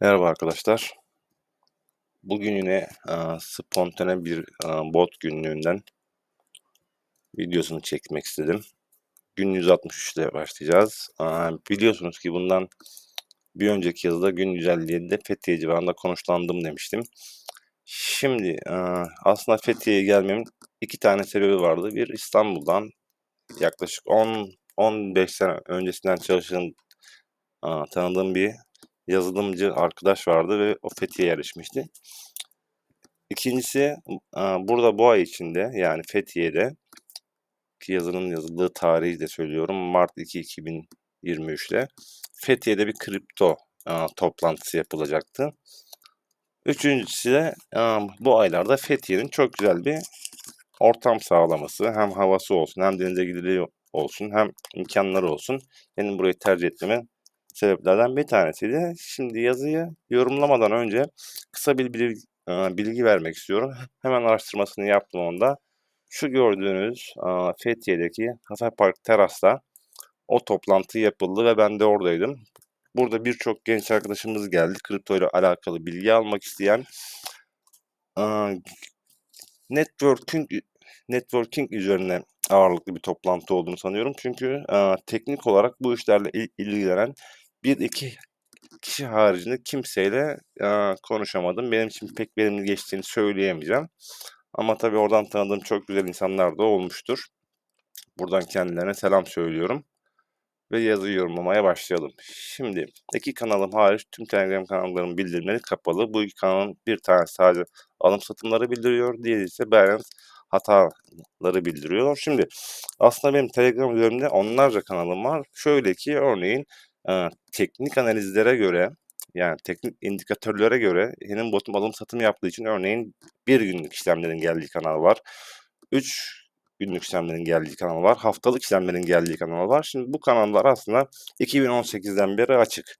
Merhaba arkadaşlar. Bugün yine eee, spontane bir eee, bot günlüğünden videosunu çekmek istedim. Gün 163 ile başlayacağız. Eee, biliyorsunuz ki bundan bir önceki yazıda gün 157'de Fethiye civarında konuşlandım demiştim. Şimdi eee, aslında Fethiye'ye gelmemin iki tane sebebi vardı. Bir İstanbul'dan yaklaşık 10-15 sene öncesinden çalışan tanıdığım bir yazılımcı arkadaş vardı ve o Fethiye'ye yerleşmişti. İkincisi burada bu ay içinde yani Fethiye'de ki yazının yazıldığı tarihi de söylüyorum Mart 2 2023'te Fethiye'de bir kripto toplantısı yapılacaktı. Üçüncüsü de bu aylarda Fethiye'nin çok güzel bir ortam sağlaması hem havası olsun hem denize gidiliği olsun hem imkanları olsun benim burayı tercih etmemin sebeplerden bir tanesiydi. Şimdi yazıyı yorumlamadan önce kısa bir bilgi, eee, bilgi vermek istiyorum. Hemen araştırmasını yaptım onda. Şu gördüğünüz eee, Fethiye'deki Park Teras'ta o toplantı yapıldı ve ben de oradaydım. Burada birçok genç arkadaşımız geldi. Kripto ile alakalı bilgi almak isteyen. Eee, networking networking üzerine ağırlıklı bir toplantı olduğunu sanıyorum. Çünkü teknik olarak bu işlerle il- ilgilenen bir iki kişi haricinde kimseyle eee, konuşamadım. Benim için pek verimli geçtiğini söyleyemeyeceğim. Ama tabii oradan tanıdığım çok güzel insanlar da olmuştur. Buradan kendilerine selam söylüyorum. Ve yazıyı yorumlamaya başlayalım. Şimdi iki kanalım hariç tüm Telegram kanallarımın bildirimleri kapalı. Bu iki kanalın bir tanesi sadece alım satımları bildiriyor. Diğeri ise Binance hataları bildiriyor. Şimdi aslında benim Telegram üzerimde onlarca kanalım var. Şöyle ki örneğin teknik analizlere göre yani teknik indikatörlere göre benim botum alım satım yaptığı için örneğin bir günlük işlemlerin geldiği kanal var. 3 günlük işlemlerin geldiği kanal var. Haftalık işlemlerin geldiği kanal var. Şimdi bu kanallar aslında 2018'den beri açık.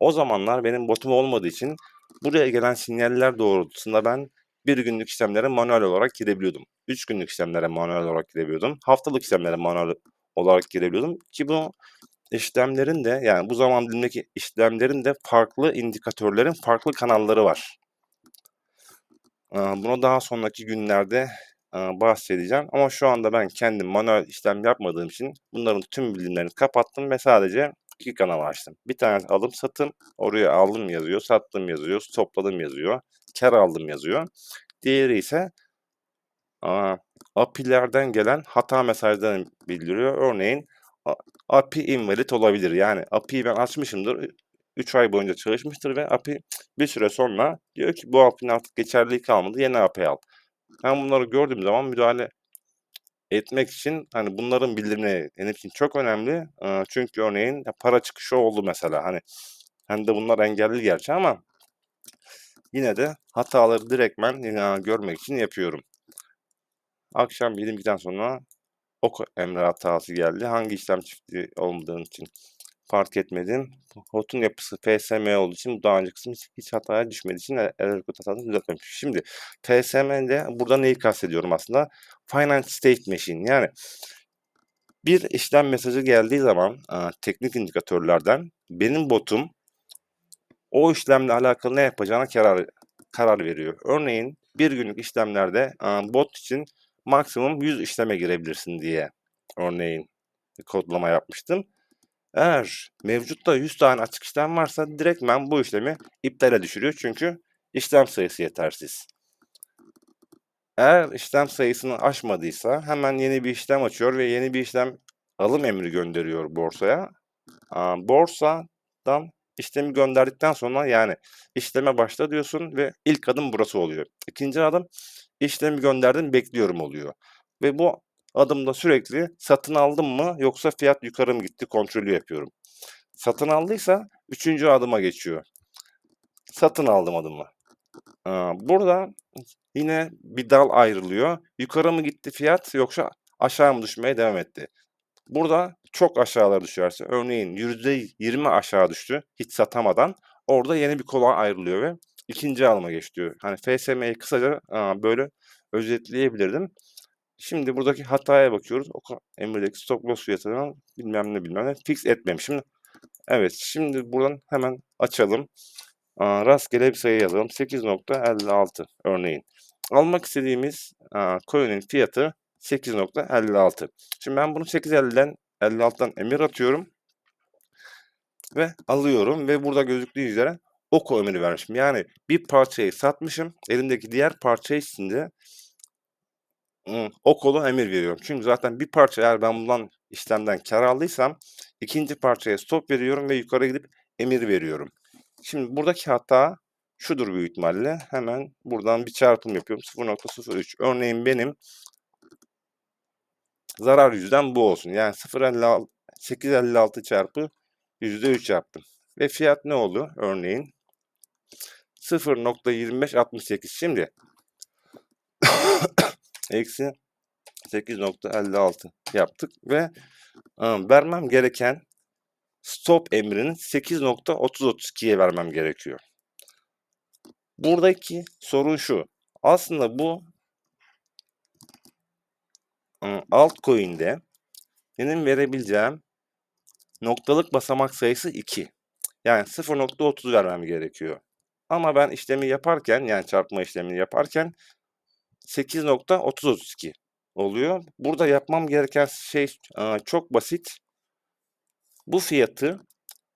O zamanlar benim botum olmadığı için buraya gelen sinyaller doğrultusunda ben bir günlük işlemlere manuel olarak girebiliyordum. 3 günlük işlemlere manuel olarak girebiliyordum. Haftalık işlemlere manuel olarak girebiliyordum. Ki bu işlemlerin de yani bu zaman dilimindeki işlemlerin de farklı indikatörlerin farklı kanalları var. Bunu daha sonraki günlerde bahsedeceğim. Ama şu anda ben kendim manuel işlem yapmadığım için bunların tüm bildirimlerini kapattım ve sadece iki kanal açtım. Bir tanesi alım satım. Oraya aldım yazıyor, sattım yazıyor, topladım yazıyor, kar aldım yazıyor. Diğeri ise API'lerden gelen hata mesajlarını bildiriyor. Örneğin API invalid olabilir. Yani API'yi ben açmışımdır. 3 ay boyunca çalışmıştır ve API bir süre sonra diyor ki bu API'nin artık geçerliliği kalmadı. Yeni API al. Ben bunları gördüğüm zaman müdahale etmek için hani bunların bildirimleri benim için çok önemli. Çünkü örneğin para çıkışı oldu mesela. Hani hem de bunlar engelli gerçi ama yine de hataları direktmen görmek için yapıyorum. Akşam 22'den sonra ok emri hatası geldi. Hangi işlem çifti olmadığın için fark etmedim. Hotun yapısı FSM olduğu için bu daha önce kısmı hiç, hataya düşmediği için e- error kod hatasını düzeltmemiş. Şimdi FSM'de burada neyi kastediyorum aslında? Finance State Machine yani bir işlem mesajı geldiği zaman a, teknik indikatörlerden benim botum o işlemle alakalı ne yapacağına karar karar veriyor. Örneğin bir günlük işlemlerde a, bot için maksimum 100 işleme girebilirsin diye örneğin kodlama yapmıştım. Eğer mevcutta 100 tane açık işlem varsa direktmen bu işlemi iptale düşürüyor çünkü işlem sayısı yetersiz. Eğer işlem sayısını aşmadıysa hemen yeni bir işlem açıyor ve yeni bir işlem alım emri gönderiyor borsaya. Borsadan işlemi gönderdikten sonra yani işleme başla diyorsun ve ilk adım burası oluyor. İkinci adım işlemi gönderdim bekliyorum oluyor. Ve bu adımda sürekli satın aldım mı yoksa fiyat yukarı mı gitti kontrolü yapıyorum. Satın aldıysa üçüncü adıma geçiyor. Satın aldım adımı. Burada yine bir dal ayrılıyor. Yukarı mı gitti fiyat yoksa aşağı mı düşmeye devam etti? Burada çok aşağılara düşerse örneğin %20 aşağı düştü hiç satamadan orada yeni bir kola ayrılıyor ve ikinci alıma geçiyor. Hani FSM'yi kısaca aa, böyle özetleyebilirdim. Şimdi buradaki hataya bakıyoruz. O emredeki stop loss fiyatını bilmem ne bilmem ne fix etmemişim. Evet şimdi buradan hemen açalım. Aa, rastgele bir sayı yazalım. 8.56 örneğin. Almak istediğimiz aa, coin'in fiyatı 8.56. Şimdi ben bunu 8.50'den 56'dan emir atıyorum ve alıyorum ve burada gözüktüğü üzere oku emiri vermişim. Yani bir parçayı satmışım. Elimdeki diğer parça içinde ıı, okolu emir veriyorum. Çünkü zaten bir parça eğer ben bundan işlemden kar aldıysam ikinci parçaya stop veriyorum ve yukarı gidip emir veriyorum. Şimdi buradaki hata şudur büyük ihtimalle. Hemen buradan bir çarpım yapıyorum. 0.03. Örneğin benim zarar yüzden bu olsun. Yani 0.56 856 çarpı %3 yaptım. Ve fiyat ne oldu? Örneğin 0.2568. Şimdi eksi 8.56 yaptık ve ıı, vermem gereken stop emrinin 8.3032'ye vermem gerekiyor. Buradaki sorun şu. Aslında bu ıı, altcoin'de benim verebileceğim noktalık basamak sayısı 2. Yani 0.30 vermem gerekiyor. Ama ben işlemi yaparken yani çarpma işlemini yaparken 8.3032 oluyor. Burada yapmam gereken şey çok basit. Bu fiyatı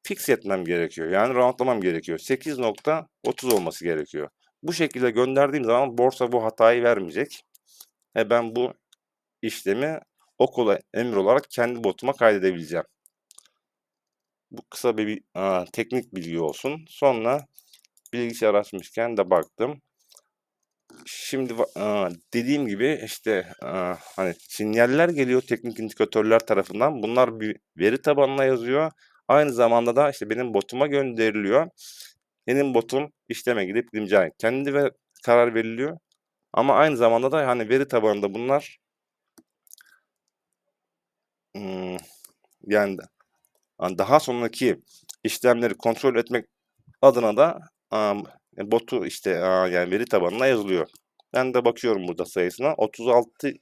fix etmem gerekiyor. Yani roundlamam gerekiyor. 8.30 olması gerekiyor. Bu şekilde gönderdiğim zaman borsa bu hatayı vermeyecek. Ve ben bu işlemi okula emir olarak kendi botuma kaydedebileceğim. Bu kısa bir aa, teknik bilgi olsun. Sonra bilgisayar açmışken de baktım. Şimdi dediğim gibi işte hani sinyaller geliyor teknik indikatörler tarafından. Bunlar bir veri tabanına yazıyor. Aynı zamanda da işte benim botuma gönderiliyor. Benim botum işleme gidip gidemeyeceği kendi ve karar veriliyor. Ama aynı zamanda da hani veri tabanında bunlar yani daha sonraki işlemleri kontrol etmek adına da am, botu işte aa, yani veri tabanına yazılıyor. Ben de bakıyorum burada sayısına 36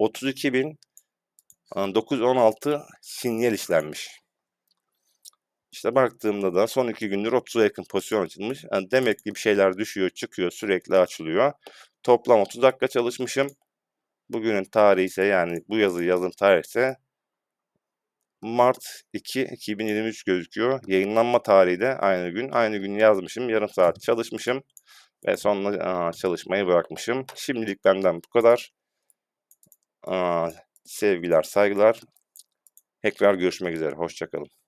32.916 sinyal işlenmiş. İşte baktığımda da son iki gündür 30'a yakın pozisyon açılmış. Yani demek ki bir şeyler düşüyor, çıkıyor, sürekli açılıyor. Toplam 30 dakika çalışmışım. Bugünün tarihi ise yani bu yazı yazın tarihi ise Mart 2 2023 gözüküyor. Yayınlanma tarihi de aynı gün. Aynı gün yazmışım. Yarım saat çalışmışım. Ve sonra çalışmayı bırakmışım. Şimdilik benden bu kadar. Aa, sevgiler, saygılar. Tekrar görüşmek üzere. Hoşçakalın.